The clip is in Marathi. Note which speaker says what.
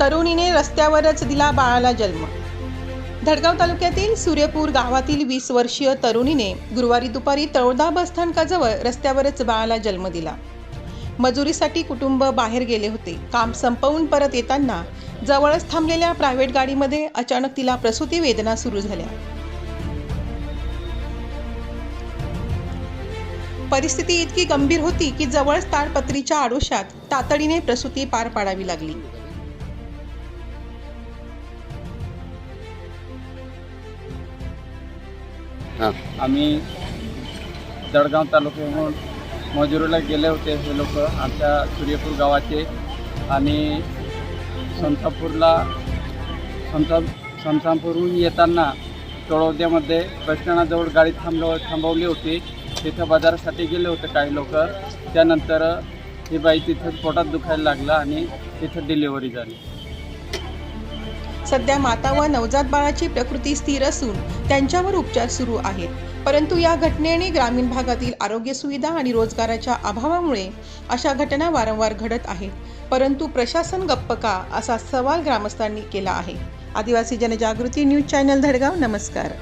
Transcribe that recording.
Speaker 1: तरुणीने रस्त्यावरच दिला बाळाला जन्म. धडगाव तालुक्यातील सूर्यपूर गावातील वीस वर्षीय तरुणीने गुरुवारी दुपारी तळोदा बसस्थानकाजवळ रस्त्यावरच बाळाला जन्म दिला. मजुरीसाठी कुटुंब बाहेर गेले होते. काम संपवून परत येताना जवळच थांबलेल्या प्रायव्हेट गाडीमध्ये अचानक तिला प्रसूती वेदना सुरू झाल्या. परिस्थिती इतकी गंभीर होती की जवळच ताडपत्रीच्या आडोशात तातडीने प्रसूती पार पाडावी लागली.
Speaker 2: आम्ही जळगाव तालुक्याहून मजुरीला गेले होते हे लोक. आमच्या सूर्यपूर गावाचे आणि संतापूरला संता संतापूरहून येताना तळोद्यामध्ये बसस्टँडाजवळ गाडी थांबव थांबवली होती. तिथं बाजारासाठी गेले होते काही लोक. त्यानंतर ही बाई तिथं पोटात दुखायला लागलं आणि तिथं डिलिव्हरी झाली.
Speaker 1: सध्या माता व नवजात बाळाची प्रकृती स्थिर असून त्यांच्यावर उपचार सुरू आहेत. परंतु या घटनेने ग्रामीण भागातील आरोग्य सुविधा आणि रोजगाराच्या अभावामुळे अशा घटना वारंवार घडत आहेत. परंतु प्रशासन गप्प का असा सवाल ग्रामस्थांनी केला आहे. आदिवासी जनजागृती न्यूज चॅनल धडगाव नमस्कार.